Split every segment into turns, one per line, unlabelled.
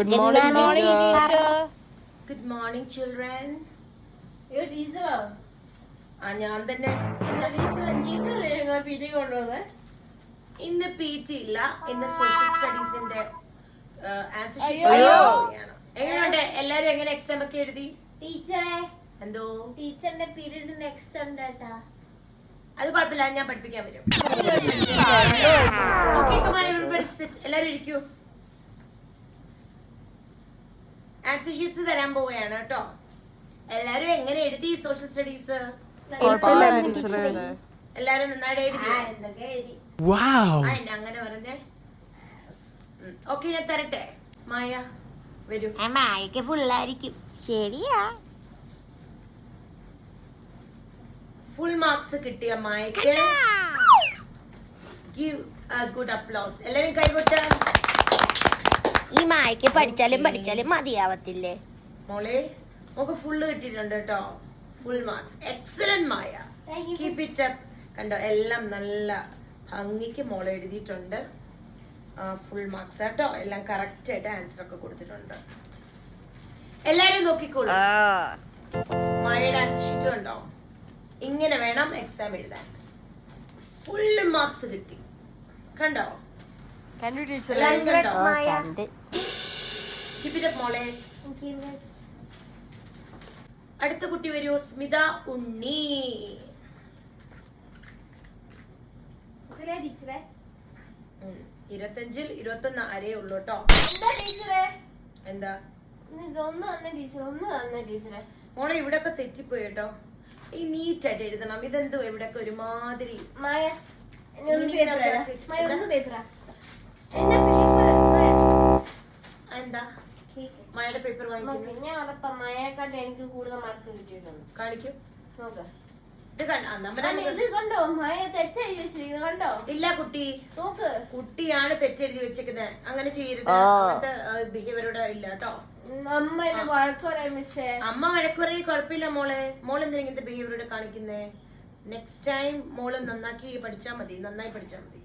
Good morning teacher.
Good morning children ആ ഞാൻ തന്നെ.
ഞങ്ങളെ പി ടി കൊണ്ടുവന്നത്
ഇന്ന് പി ടി ഇല്ല. ഇന്ന് സോഷ്യൽ സ്റ്റഡീസിന്റെ ആൻസർ എങ്ങനെയുണ്ട്? എല്ലാരും എങ്ങനെ എക്സാം ഒക്കെ എഴുതി?
ടീച്ചറെ
എന്തോ?
ടീച്ചറിന്റെ പീരീഡ് നെക്സ്റ്റ് ഉണ്ട് കേട്ടാ.
അത് കുഴപ്പമില്ല. ഞാൻ പഠിപ്പിക്കാൻ വരും. Okay, come on, everybody sit. എല്ലാരും ഇരിക്കൂ. ആൻസർ ഷീറ്റ്സ് തരാൻ പോവുകയാണ് കേട്ടോ. എല്ലാരും എങ്ങനെ എഴുതി സോഷ്യൽ സ്റ്റഡീസ് എല്ലാരും നന്നായിട്ട് എഴുതി.
ആ എന്തൊക്കെ എഴുതി?
ആ എന്നെ അങ്ങനെ പറഞ്ഞേ. ഓക്കെ ഞാൻ തരട്ടെ. മായ വരൂ.
മായക്ക് ഫുള്ളായിരിക്കും ശരിയാ.
ഫുൾ മാർക്സ് കിട്ടിയ മായക്ക് ഗിവ് ഗുഡ് അപ്ലോസ് എല്ലാരും കൈകൊട്ടാൻ
ഈ മായക്ക് പഠിച്ചാലും പഠിച്ചാലും മതിയാവത്തില്ലേ?
മോളെ നമുക്ക് ഫുള്ള് കിട്ടിയിട്ടുണ്ട് കേട്ടോ. Full marks excellent Maya. Keep it up കണ്ടോ എല്ലാം നല്ല ഭംഗിക്ക് മോളെ എഴുതിയിട്ടുണ്ട്. ഫുൾ മാർക്സ് കേട്ടോ. എല്ലാം കറക്റ്റ് ആയിട്ട് ആൻസർ ഒക്കെ കൊടുത്തിട്ടുണ്ട്. എല്ലാരും നോക്കിക്കോളൂ. മായയുടെ ആൻസർ ഷീറ്റ് കണ്ടോ? ഇങ്ങനെ വേണം എക്സാം എഴുതാൻ. ഫുൾ മാർക്സ് കിട്ടി. കണ്ടോ? എല്ലാരും കണ്ടോ. മോളെ. അടുത്ത കുട്ടി വരൂ സ്മിത ഉണ്ണി. ഇരുപത്തഞ്ചിൽ ഇരുപത്തൊന്ന് അരേ ഉള്ളു കേട്ടോ
എന്താ ടീച്ചറെ?
എന്താ?
ഒക്കെ
മോളെ ഇവിടൊക്കെ തെറ്റിപ്പോയി കേട്ടോ ഈ നീറ്റ് ആയിട്ട് എഴുതണം. ഇതെന്തോ ഇവിടൊക്കെ ഒരുമാതിരി? എന്താ? മഴയുടെ പേപ്പർ വാങ്ങിച്ചു
ഞാൻ ഉറപ്പാ മയക്കാട്ട് എനിക്ക് കൂടുതൽ മാർക്ക് കിട്ടിയിട്ടുണ്ട്.
കാണിക്കും.
നോക്കാം.
കണ്ട
കണ്ടോ? മായ തെറ്റെഴുതി വെച്ചിരിക്കുന്നത് കണ്ടോ?
ഇല്ല കുട്ടി.
നോക്ക്.
കുട്ടിയാണ് തെറ്റെഴുതി വെച്ചേക്കുന്നത് അങ്ങനെ ചെയ്യരുത്. ബിഹേവിയറോടെ ഇല്ല കേട്ടോ.
അമ്മ എന്നെ വഴക്ക് പറയാൻ മിസ്സേ
അമ്മ വഴക്കുറേ കുഴപ്പമില്ല മോളെ. മോൾ എന്തിനാ ഇങ്ങനത്തെ ബിഹേവിയറോടെ കാണിക്കുന്നേ? നെക്സ്റ്റ് ടൈം മോൾ നന്നാക്കി പഠിച്ചാൽ മതി നന്നായി പഠിച്ചാൽ മതി.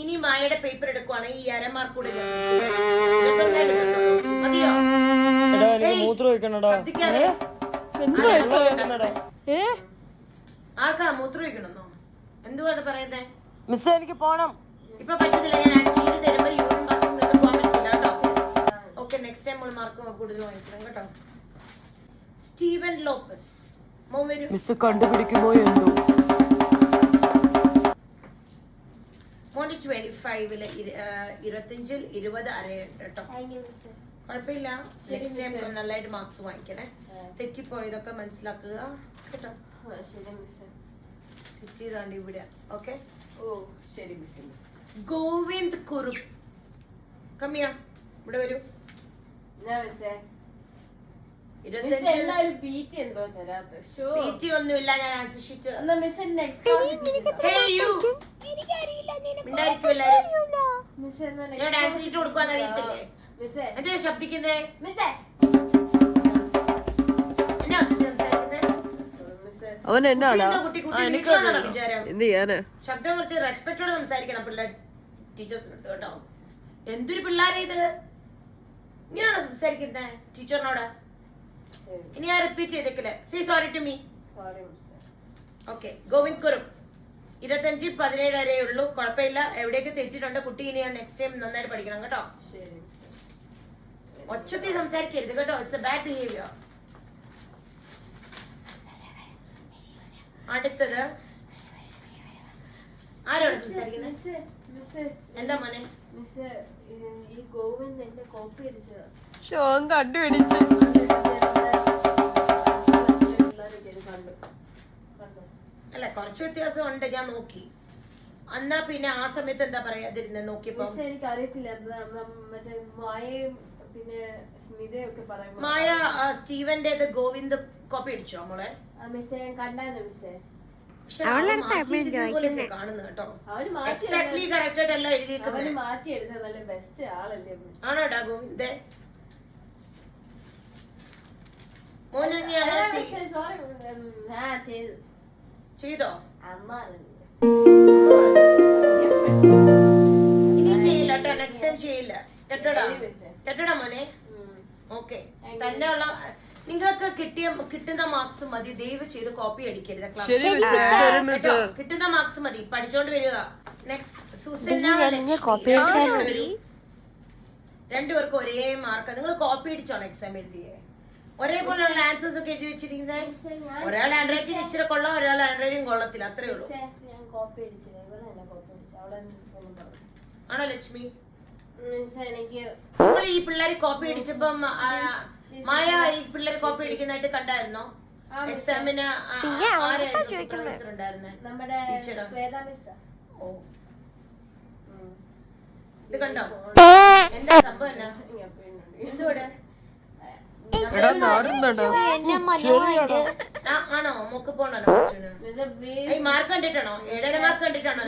ഇനി മായയുടെ പേപ്പർ എടുക്കുവാണെങ്കിൽ ഈ അരമാർക്ക് കൂടെ ഞാൻ കിട്ടും. ഇരുപത്തൊന്നേൽ ഇരുപത്തൊന്ന്. മതിയോ? ആർക്കാ മൂത്രം ഒഴിക്കണമെന്നോ? എന്തുവാണ് പറയുന്നേ?
മിസ് എനിക്ക് പോണം.
ഇപ്പൊ പറ്റത്തില്ല ഞാൻ ആക്സിഡന്റ് തരുമ്പോ യൂറിൻ ബസ്സിൽ നിന്ന് പോകാൻ പറ്റില്ല കേട്ടോ. ഓക്കെ നെക്സ്റ്റ് ടൈം നമ്മൾ മാർക്ക് കൂടുതൽ വാങ്ങിക്കണം കേട്ടോ. Steven Lopez.
മിസ് കണ്ടുപിടിക്കുമോ എന്തോ?
മോന്റെ ട്വന്റി ഫൈവിൽ ഇരുപത്തിയഞ്ചിൽ ഇരുപത് അരയുണ്ട് കേട്ടോ. കുഴപ്പമില്ല. നെക്സ്റ്റ് ടൈം നല്ലതായിട്ട് മാർക്സ് വാങ്ങിക്കണേ. തെറ്റിപ്പോയതൊക്കെ മനസ്സിലാക്കുക. കേട്ടോ. തെറ്റിയതാണ്ട് ഇവിടെ. ഓക്കെ
ഓ ശരി മിസ്സേ മിസ്
ഗോവിന്ദ് കുറുപ്പ്. കമ്മിയാ. ഇവിടെ വരൂ.
ഞാൻ മിസ്സേ മിസ്
ഇരുപത്തിയഞ്ചിൽ
എന്തായാലും ബീറ്റ് എന്തോ തരാത്ത ഷോ
പി ടി ഒന്നുമില്ല ഞാൻ ആൻസർ ഷീറ്റ് അറിയത്തില്ലേ? എന്തിനാ ശബ്ദിക്കുന്നേ?
മിസ്സേ
അവൻ
എന്നാണ്? എന്ത്
ചെയ്യാന്?
ശബ്ദം കുറച്ച് റെസ്പെക്റ്റോടെ സംസാരിക്കണം പിള്ളേർ ടീച്ചേഴ്സിനടുത്ത് കേട്ടോ. എന്തൊരു പിള്ളേരെ ഇത്? ഇങ്ങനെയാണോ സംസാരിക്കുന്നത് ടീച്ചറിനോട് ഇനി ഞാൻ repeat ചെയ്തേക്കില്ല see sorry to me okay Govind കുറും ഇരുപത്തഞ്ച് പതിനേഴ് വരെ ഉള്ളൂ. കുഴപ്പമില്ല. എവിടെയൊക്കെ തെറ്റിട്ടുണ്ട് കുട്ടി ഇനി നെക്സ്റ്റ് ടൈം നന്നായിട്ട് പഠിക്കണം കേട്ടോ. ഒച്ചത്തിൽ സംസാരിക്കരുത് കേട്ടോ. ഇറ്റ്സ് എ ബാഡ് ബിഹേവിയർ അടുത്തത്. ആരോട് സംസാരിക്കുന്നത്? എന്താ മോനെ?
മിസ് ഈ ഗോവിന്ദ് എന്റെ കോപ്പി അടിച്ചതാ.
ഷോൻ കണ്ടുപിടിച്ച്.
അല്ല കുറച്ച് വ്യത്യാസം ഉണ്ട് ഞാൻ നോക്കി. എന്നാ പിന്നെ ആ സമയത്ത് എന്താ പറയാതിരുന്നെ നോക്കിയപ്പോ?
എനിക്ക് അറിയത്തില്ല മറ്റേ മായയും പിന്നെ സ്മിതയൊക്കെ പറയുമ്പോ
മായ സ്റ്റീവന്റെ ഗോവിന്ദ് കോപ്പി അടിച്ചോ മോളെ?
മിസ്സേ ഞാൻ കണ്ടായിരുന്നു മിസ്സേ.
ആണോടാ അവൻ മാറ്റിയിട്ട് ഇതുപോലെയൊക്കെ കാണുന്നു കേട്ടോ
അവന് മാറ്റി
എക്സാക്ട്ലി കറക്റ്റ് ആയിട്ട് എല്ലാം
അവന്
എഴുതിയിരിക്കുന്നത്
മാറ്റി എടുത്ത നല്ല ബെസ്റ്റ് ആളല്ലേ അവൻ.
ആണോടാ ഗോവിന്ദ് മോനെ നീ അങ്ങനെ
ചെയ്തു അമ്മ.
ഇനി ചെയ്യില്ല കേട്ടോ നെക്സ്റ്റ് ടൈം ചെയ്യില്ല കേട്ടോടാ. കേട്ടോടാ മോനെ ഓക്കെ തന്നെ ഉള്ള നിങ്ങൾക്ക് കിട്ടിയ കിട്ടുന്ന മാർക്സ് മതി. ദയവ് ചെയ്ത് കോപ്പി അടിക്കരുത് ക്ലാസ് കിട്ടുന്ന മാർക്സ് മതി. പഠിച്ചോണ്ട് വരിക. നെക്സ്റ്റ് സുസന്ന രണ്ടുപേർക്കും ഒരേ മാർക്ക് നിങ്ങൾ കോപ്പി അടിച്ചോണം എക്സാം എഴുതിയേ. ഒരേപോലെയുള്ള ആൻസേഴ്സ് ഒക്കെ എഴുതി വെച്ചിരിക്കുന്നത്? ഒരാൾ ഹാൻഡ് റൈറ്റിംഗ് ഇച്ചിരി കൊള്ളാം ഒരാൾ ഹാൻഡ് റൈറ്റിംഗ് കൊള്ളത്തില്ല അത്രേ ഉള്ളൂ. ആണോ ലക്ഷ്മി? നമ്മൾ ഈ പിള്ളേർ കോപ്പി അടിച്ചപ്പം മായ ഈ പിള്ളേർ കോപ്പി അടിക്കുന്നതായിട്ട് കണ്ടായിരുന്നോ? എക്സാമിന് സൂപ്പർവൈസർ ഉണ്ടായിരുന്നെ?
നമ്മുടെ
ടീച്ചറാ.
ശ്വേത മിസ്
ഓ. ഇത് കണ്ടോ? എന്താ സംഭവം എന്തുവിടെ
എടാ നാടുന്നുണ്ടോ
എന്നെ മനോഹരമായിട്ട്
ആ, ആണോ? മൂക്ക് പോണോ കൊച്ചിന്? ഈ മാർക്ക് കണ്ടിട്ടാണോ? ഏഴര മാർക്ക് കണ്ടിട്ടാണോ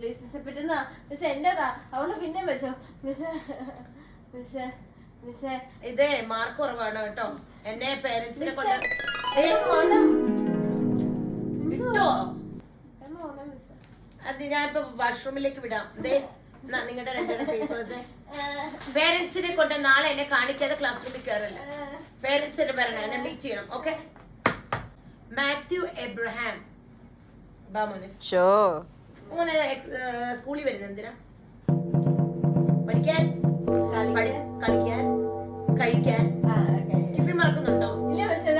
പ്ലീസ് മിസ് പെട്ടെന്നാ മിസ് എന്റേതാ അവൾ പിന്നെ വെച്ചോ. മിസ് മിസ് മിസ്
ഇതേ മാർക്ക് കുറവാണ് കേട്ടോ. എന്നെ പേരൻസിനെ കൊണ്ട് അത് ഞാൻ ഇപ്പൊ വാഷ്റൂമിലേക്ക് വിടാം. ദേ നിങ്ങളുടെ രണ്ടുപേരുടെ പേപ്പേഴ്സ് പേരൻസിനെ കൊണ്ട് നാളെ എന്നെ കാണിക്കാതെ ക്ലാസ് റൂമിൽ കയറില്ല പേരൻസിന് വരണം എന്നെ മീറ്റ് ചെയ്യണം ഓക്കെ മാത്യു എബ്രഹാം ബാമോനെ
ഷോ
മോനെ സ്കൂളിൽ വരുന്നത് എന്തിനാ? പഠിക്കാൻ? പഠി- കളിക്കാൻ? കഴിക്കാൻ? ടിഫിൻ മറക്കുന്നുണ്ടോ?
ഇല്ല മിസ്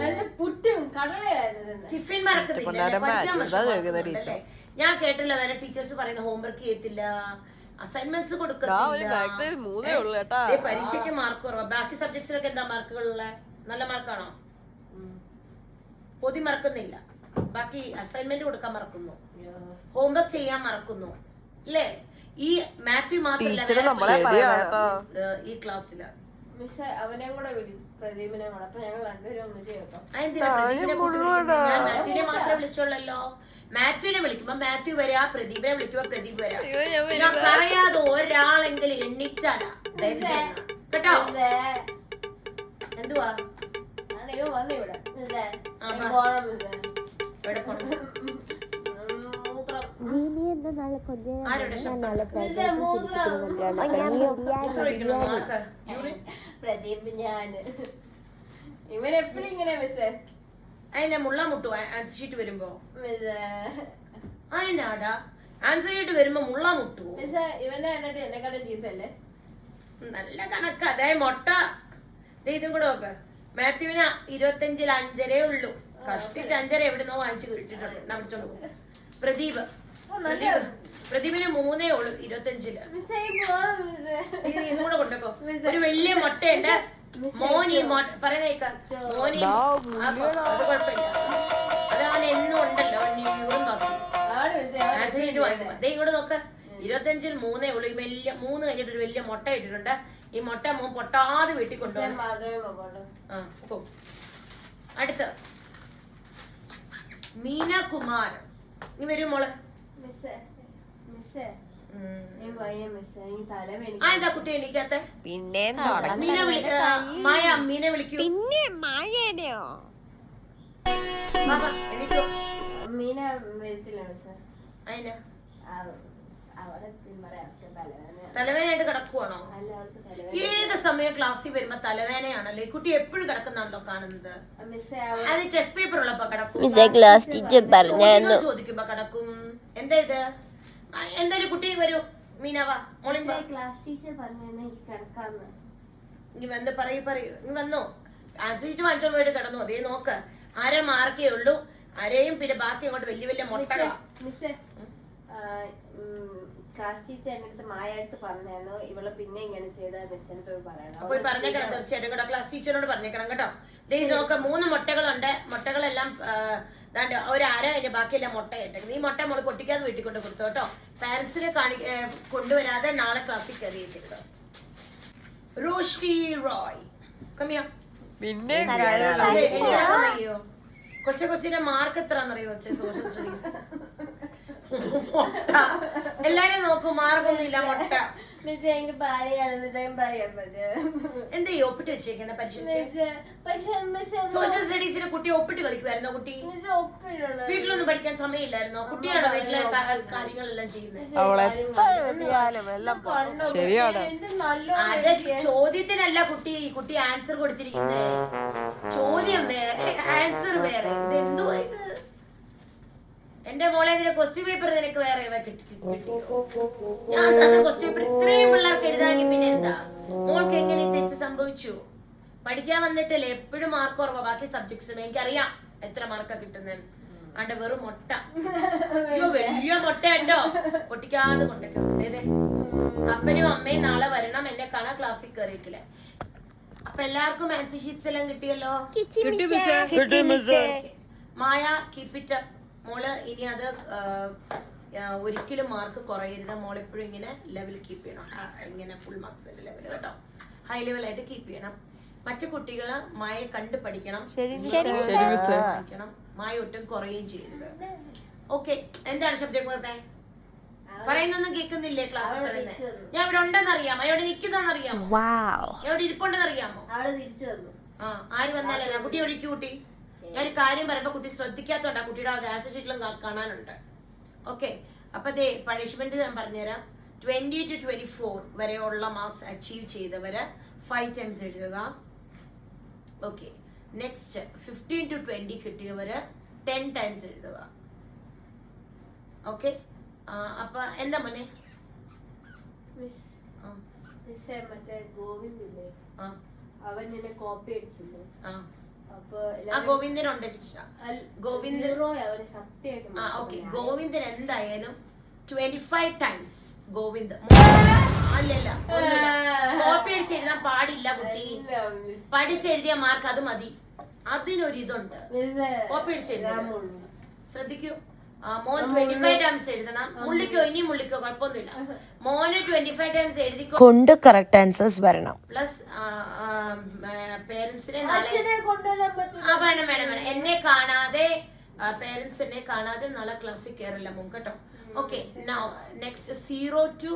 നല്ല പുട്ടും കടലയായിരുന്നു
ടിഫിൻ മറക്കത്തില്ല ഞാൻ കേട്ടില്ല വരെ ടീച്ചേഴ്സ് പറയുന്ന ഹോംവർക്ക് ചെയ്യത്തില്ല അസൈൻമെന്റ്സ് കൊടുക്കത്തില്ല. പരീക്ഷയ്ക്ക് മാർക്ക് കുറവാ. ബാക്കി സബ്ജക്ട്സിലൊക്കെ എന്താ മാർക്കുകളുള്ള നല്ല മാർക്കാണോ പൊതി മറക്കുന്നില്ല. ബാക്കി അസൈൻമെന്റ് കൊടുക്കാൻ മറക്കുന്നു. ഹോംവർക്ക് ചെയ്യാൻ മറക്കുന്നു. അല്ലേ ഈ മാത്യു മാത്രമല്ല ഈ ക്ലാസ്സിൽ
അവനെ അവനെയും കൂടെ വിളി പ്രദീപിനെ കൂടെ. അപ്പൊ ഞങ്ങൾ രണ്ടുപേരും ഒന്നിച്ച് കേട്ടോ.
അതിന്റെ പ്രദീപിനെ കൂട്ടി ഞാൻ മാത്യുവിനെ മാത്രമേ വിളിച്ചോളല്ലോ മാത്യുവിനെ വിളിക്കുമ്പോ മാത്യു വരാ പ്രദീപിനെ വിളിക്കുമ്പോ പ്രദീപ് വരാ. ഞാൻ പറയാതെ ഒരാളെങ്കിലും എണ്ണിച്ചാലാ. കേട്ടോ? എന്തുവാ?
ഞാൻ ഞാൻ? പ്രദീപ് ഞാൻ. ഇവൻ എപ്പോഴും ഇങ്ങനെ മിസ്സേ?
അതിനെ മുള്ള മുട്ടു ആൻസർ ഷീറ്റ് വരുമ്പോ. അതിനാടാ ആൻസർ ഷീറ്റ് വരുമ്പോ മുള്ള മുട്ടു.
ഇവന്റെ ഇവനെ കണ്ടിട്ട് എന്നെക്കാളും ചീത്തല്ലേ
നല്ല കണക്ക്. അതായത് മുട്ട. ഇതും കൂടെ നോക്ക്. മാത്യുവിന് ഇരുപത്തഞ്ചിൽ അഞ്ചരേ ഉള്ളൂ. കഷ്ടിച്ച് അഞ്ചര എവിടുന്നോ വാങ്ങിച്ചു കിട്ടിട്ടുണ്ട് നമുക്ക് പോകും പ്രദീപ്. പ്രദീപ്. പ്രദീപിന് മൂന്നേ ഉള്ളൂ ഇത് ഇതും കൂടെ കൊണ്ടേക്കോ ഒരു വലിയ മുട്ടയുണ്ട്. മോനി പറയണേക്ക മോനി ആ, അത് കുഴപ്പമില്ല. അത് അവൻ എന്നും ഉണ്ടല്ലോ. അവൻ യൂറും വാങ്ങിക്കുമ്പോ നോക്ക്. ഇരുപത്തഞ്ചിൽ മൂന്നേ ഉള്ളൂ. ഈ വലിയ മൂന്ന് കഴിഞ്ഞിട്ട് ഒരു വലിയ മുട്ട ഇട്ടിട്ടുണ്ട്. ഈ മുട്ട മോൻ പൊട്ടാതെ വീട്ടിൽ കൊണ്ടുപോകണം ആ പോ. അടുത്ത. മീന കുമാർ ഇനി വരും മോൾ.
മിസ്സേ മിസ്സേ
പിന്നെ
മായ വിളിക്കൂ.
പിന്നെ മായേനെയോ
മീന
അതിന് തലവേദനയായിട്ട് കിടക്കുവാണോ? ഏത് സമയം ക്ലാസ്സിൽ വരുമ്പോ തലവേദനയാണല്ലോ? ഈ കുട്ടി എപ്പോഴും കിടക്കുന്നുണ്ടോ കാണുന്നത്? അത് ടെസ്റ്റ് പേപ്പർ ഉള്ളപ്പോ കിടക്കും. ചോദിക്കുമ്പോ കിടക്കും. എന്താ ഇത്? എന്തായാലും കുട്ടി വരൂ. മീനവാ മോളിംഗ്.
ക്ലാസ് ടീച്ചർ പറഞ്ഞു എനിക്ക് കിടക്കാന്ന്.
ഇനി വന്ന് പറയൂ പറയൂ. ഇനി വന്നോ. ഷീറ്റ് വാങ്ങിച്ചോണ്ട് പോയിട്ട് കിടന്നു. അതേ നോക്ക്. അര മാർക്കേ ഉള്ളൂ. അരയും പിന്നെ ബാക്കി അങ്ങോട്ട് വലിയ വലിയ മുട്ടകളാ.
മിസ്സേ. ക്ലാസ് ടീച്ചർ എന്റെ അടുത്ത് മായ പറഞ്ഞു ഇവളെ പിന്നെ ഇങ്ങനെ ചെയ്ത പോയി പറയണം.
ഈ പറഞ്ഞേക്കണം തീർച്ചയായിട്ടും കേട്ടോ. ക്ലാസ് ടീച്ചറിനോട് പറഞ്ഞേക്കണം കേട്ടോ. ദേ നോക്ക മൂന്ന് മുട്ടകളുണ്ട്. മുട്ടകളെല്ലാം ദാണ്ട് ഒരു അര അതിന്റെ ബാക്കിയെല്ലാം മുട്ട ഇട്ടേക്കുന്നത് ഈ മുട്ട മോൾ പൊട്ടിക്കാതെ വീട്ടിൽ കൊണ്ട് കൊടുത്തു കേട്ടോ. പാരന്റ്സിനെ കാണി കൊണ്ടുവരാതെ നാളെ ക്ലാസ്സിൽ കയറിയിട്ടുണ്ട് റോഷി റോയ്. കമ്മിയാ
പിന്നെ
കൊച്ചു കൊച്ചിന്റെ മാർക്ക് എത്ര എന്നറിയോ കൊച്ചു സോഷ്യൽ സ്റ്റഡീസ് എല്ലാരും നോക്കൂ മാർഗൊന്നുമില്ല മുട്ട.
മിസ് എനിക്ക് പറയാതെ മിസ് എനിക്ക് പറയാൻ
എന്താ ഈ ഒപ്പിട്ട് വെച്ചേക്കുന്ന സോഷ്യൽ സ്റ്റഡീസിന് കുട്ടി ഒപ്പിട്ട് കളിക്കുമായിരുന്നോ കുട്ടി? വീട്ടിലൊന്നും പഠിക്കാൻ സമയമില്ലായിരുന്നോ? കുട്ടിയാണോ വീട്ടിലെ കാര്യങ്ങളെല്ലാം ചെയ്യുന്നത് ചോദ്യത്തിനല്ല കുട്ടി കുട്ടി ആൻസർ കൊടുത്തിരിക്കുന്നത് ചോദ്യം വേറെ ആൻസർ വേറെ. ഇത് എന്തുവാ ഇത്? എന്റെ മോളെ ഇതിന് ക്വസ്റ്റ്യൻ പേപ്പർ നിനക്ക് വേറെ കിട്ടി ഞാൻ തന്ന ക്വസ്റ്റ്യൻ പേപ്പർ ഇത്രയും പിള്ളേർക്ക് എഴുതാക്കി പിന്നെ എന്താ? മോൾക്ക് എങ്ങനെ തെറ്റ് സംഭവിച്ചു? പഠിക്കാൻ വന്നിട്ടല്ലേ എപ്പോഴും മാർക്ക് കുറവാ. ബാക്കി സബ്ജക്ട്സും എനിക്കറിയാം എത്ര മാർക്കാ കിട്ടുന്നത് അണ്ട വെറും മുട്ട. അയ്യോ വലിയ മുട്ട ഉണ്ടോ പൊട്ടിക്കാതെ കൊണ്ടേ അപ്പനും അമ്മയും നാളെ വരണം എന്നെ കാണാൻ ക്ലാസ്സിൽ കയറിയിട്ടില്ല അപ്പൊ എല്ലാവർക്കും ആൻസർ ഷീറ്റ്സ് എല്ലാം കിട്ടിയല്ലോ? മായ കീപ് ഇറ്റ് അപ്പ് മോൾ ഇനി അത് ഒരിക്കലും മാർക്ക് കുറയരുത്. മോൾ എപ്പോഴും ഇങ്ങനെ ലെവൽ കീപ്പ് ചെയ്യണം. ഇങ്ങനെ ഫുൾ മാർക്സിന്റെ ലെവൽ കേട്ടോ. ഹൈ ലെവൽ ആയിട്ട് കീപ്പ് ചെയ്യണം. മറ്റു കുട്ടികൾ മായ കണ്ട് പഠിക്കണം. മായ ഒട്ടും കുറയുകയും ചെയ്യരുത്. ഓക്കെ എന്താണ് ശബ്ദം കൊടുത്തേ പറയുന്നൊന്നും കേൾക്കുന്നില്ലേ ക്ലാസ് ഞാൻ ഇവിടെ ഉണ്ടെന്ന് അറിയാമോ? എവിടെ നിൽക്കുന്നതെന്ന് അറിയാമോ? എവിടെ ഇരിപ്പുണ്ടെന്ന് അറിയാമോ?
ആൾ തിരിച്ചു തന്നു.
ആ ആര് വന്നാലല്ല കുട്ടി ഒഴിക്കു കുട്ടി? ഞാൻ കാര്യം പറയുമ്പോ കുട്ടി ശ്രദ്ധിക്കാത്തോണ്ട് ആ കുട്ടിയുടെ ആൻസർ ഷീറ്റിലും കാണാനുണ്ട്. ഓക്കെ അപ്പൊ ദേ പണിഷ്മെന്റ് ഞാൻ പറഞ്ഞുതരാം. ട്വന്റി ടു ട്വന്റി ഫോർ വരെയുള്ള മാർക്സ് അച്ചീവ് ചെയ്തവര് ഫൈവ് ടൈംസ് എഴുതുക. Okay next fifteen to twenty കിട്ടിയവര് ten times എഴുതുക. ഓക്കെ അപ്പൊ എന്താ മോനെ?
മറ്റേ ഗോവിന്ദില്ലേ?
ആ,
അവൻ നിന്നെ കോപ്പി അടിച്ചില്ലേ?
ഗോവിന്ദനുണ്ട് ശിക്ഷ. ഗോവിന്ദൻ- ഗോവിന്ദൻ എന്തായാലും ട്വന്റി ഫൈവ് ടൈംസ് ഗോവിന്ദ് അല്ലല്ല കോപ്പി അടിച്ചെഴുതാൻ പാടില്ല കുട്ടി. പഠിച്ചെഴുതിയ മാർക്ക് അത് മതി. അതിനൊരിതുണ്ട്. കോപ്പി അടിച്ചെഴുതാൻ ശ്രദ്ധിക്കൂ. മോൻ ട്വന്റി ഫൈവ് ടൈംസ് എഴുതണം. മുള്ളിക്കോ ഇനി മുള്ളിക്കോ? കുഴപ്പമൊന്നുമില്ല. മോന് ട്വന്റി ഫൈവ് ടൈംസ് എഴുതി
കൊണ്ട് കറക്റ്റ് ആൻസേഴ്സ് വരണം.
പ്ലസ് പേരൻസിനെ ആ വേണം വേണം വേണം. എന്നെ കാണാതെ പേരൻസ് എന്നെ കാണാതെ നല്ല ക്ലാസ്സിൽ കയറില്ല മോൻ കേട്ടോ. Okay next zero to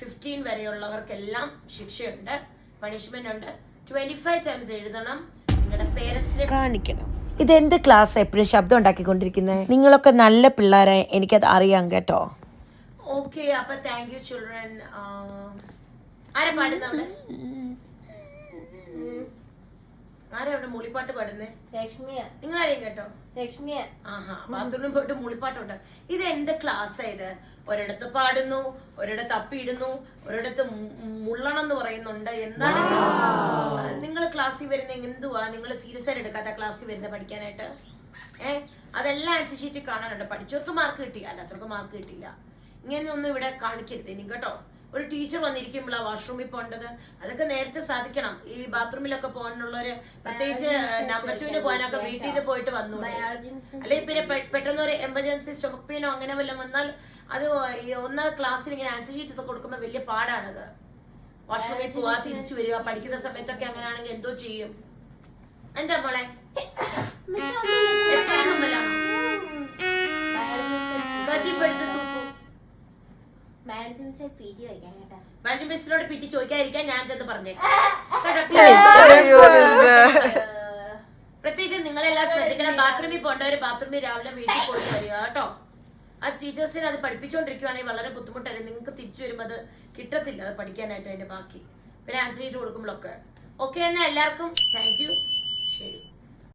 fifteen വരെയുള്ളവർക്കെല്ലാം ശിക്ഷയുണ്ട് പണിഷ്മെന്റ് ഉണ്ട്. ട്വന്റി ഫൈവ് ടൈംസ് എഴുതണം. നിങ്ങളുടെ പേരൻസിനെ
കാണിക്കണം. ഇതെന്ത് ക്ലാസ് എപ്പോഴും ശബ്ദം ഉണ്ടാക്കിക്കൊണ്ടിരിക്കുന്നത് നിങ്ങളൊക്കെ നല്ല പിള്ളേരെ എനിക്കത് അറിയാം കേട്ടോ.
ഓക്കെ അപ്പൊ താങ്ക് യു ചിൽഡ്രൻ ആരാ പാടുന്ന അവിടെ? ആരാ അവിടെ മൂളിപ്പാട്ട് പാടുന്നേ?
ലക്ഷ്മിയ.
നിങ്ങളാരെയും കേട്ടോ?
ലക്ഷ്മിയ.
ആഹാ ബാത്റൂമിൽ പോയിട്ട് മൂളിപ്പാട്ടുണ്ട്. ഇത് എന്ത് ക്ലാസ് ഇത്? ഒരിടത്ത് പാടുന്നു ഒരിടത്ത് അപ്പിയിടുന്നു ഒരിടത്ത് മുള്ളണം എന്ന് പറയുന്നുണ്ട്. എന്താണ് നിങ്ങൾ ക്ലാസ്സിൽ വരുന്ന എന്തുവാ? നിങ്ങൾ സീരിയസ് ആയിട്ട് എടുക്കാത്ത ക്ലാസ്സിൽ വരുന്ന പഠിക്കാനായിട്ട്? ഏ? അതെല്ലാം ആൻസർ ഷീറ്റ് കാണാനുണ്ട്. പഠിച്ചവർക്ക് മാർക്ക് കിട്ടി അല്ലാത്തവർക്ക് മാർക്ക് കിട്ടില്ല ഇങ്ങനെയൊന്നും ഇവിടെ കാണിക്കരുത് ഇനി കേട്ടോ. ഒരു ടീച്ചർ വന്നിരിക്കുമ്പോൾ വാഷ്റൂമിൽ പോകേണ്ടത്. അതൊക്കെ നേരത്തെ സാധിക്കണം. ഈ ബാത്റൂമിലൊക്കെ പോകാനുള്ളവര് പ്രത്യേകിച്ച് നമ്പർ ടുവിന് പോകാനൊക്കെ വീട്ടിൽ നിന്ന് പോയിട്ട് വന്നു അല്ലെങ്കിൽ പിന്നെ പെട്ടെന്ന് ഒരു എമർജൻസി സ്റ്റൊമക് പെയിനോ അങ്ങനെ വല്ലതും വന്നാൽ അത് ഒന്ന് ക്ലാസ്സിൽ ഇങ്ങനെ ആൻസർ ഷീറ്റ് കൊടുക്കുമ്പോൾ വലിയ പാടാണത്. വാഷ്റൂമിൽ പോവാ തിരിച്ചു വരിക പഠിക്കുന്ന സമയത്തൊക്കെ അങ്ങനെയാണെങ്കിൽ എന്തോ ചെയ്യും. എന്താ മോളെ? എപ്പോഴും നമ്മലാണോ കർച്ചീഫ് എടുത്ത് തൂക്കും
മാനേജ്
മിസ്സിനോട് പിറ്റി ചോദിക്കാതിരിക്കാൻ ഞാൻ ചെന്ന് പറഞ്ഞേക്കാം. പ്രത്യേകിച്ച് നിങ്ങളെല്ലാം ശ്രദ്ധിക്കണം. ബാത്റൂമിൽ പോകേണ്ടവര് ബാത്റൂമിൽ രാവിലെ വീട്ടിൽ പോയിട്ട് വരിക കേട്ടോ. ആ ടീച്ചേഴ്സിനെ അത് പഠിപ്പിച്ചുകൊണ്ടിരിക്കുവാണെങ്കിൽ വളരെ ബുദ്ധിമുട്ടായിരുന്നു നിങ്ങൾക്ക് തിരിച്ചു വരുമ്പോൾ അത് കിട്ടത്തില്ല അത് പഠിക്കാനായിട്ട് അതിന്റെ ബാക്കി. പിന്നെ ആൻസർ ചെയ്ത് കൊടുക്കുമ്പോഴൊക്കെ. ഓക്കെ എന്നാൽ എല്ലാവർക്കും താങ്ക് യു ശരി.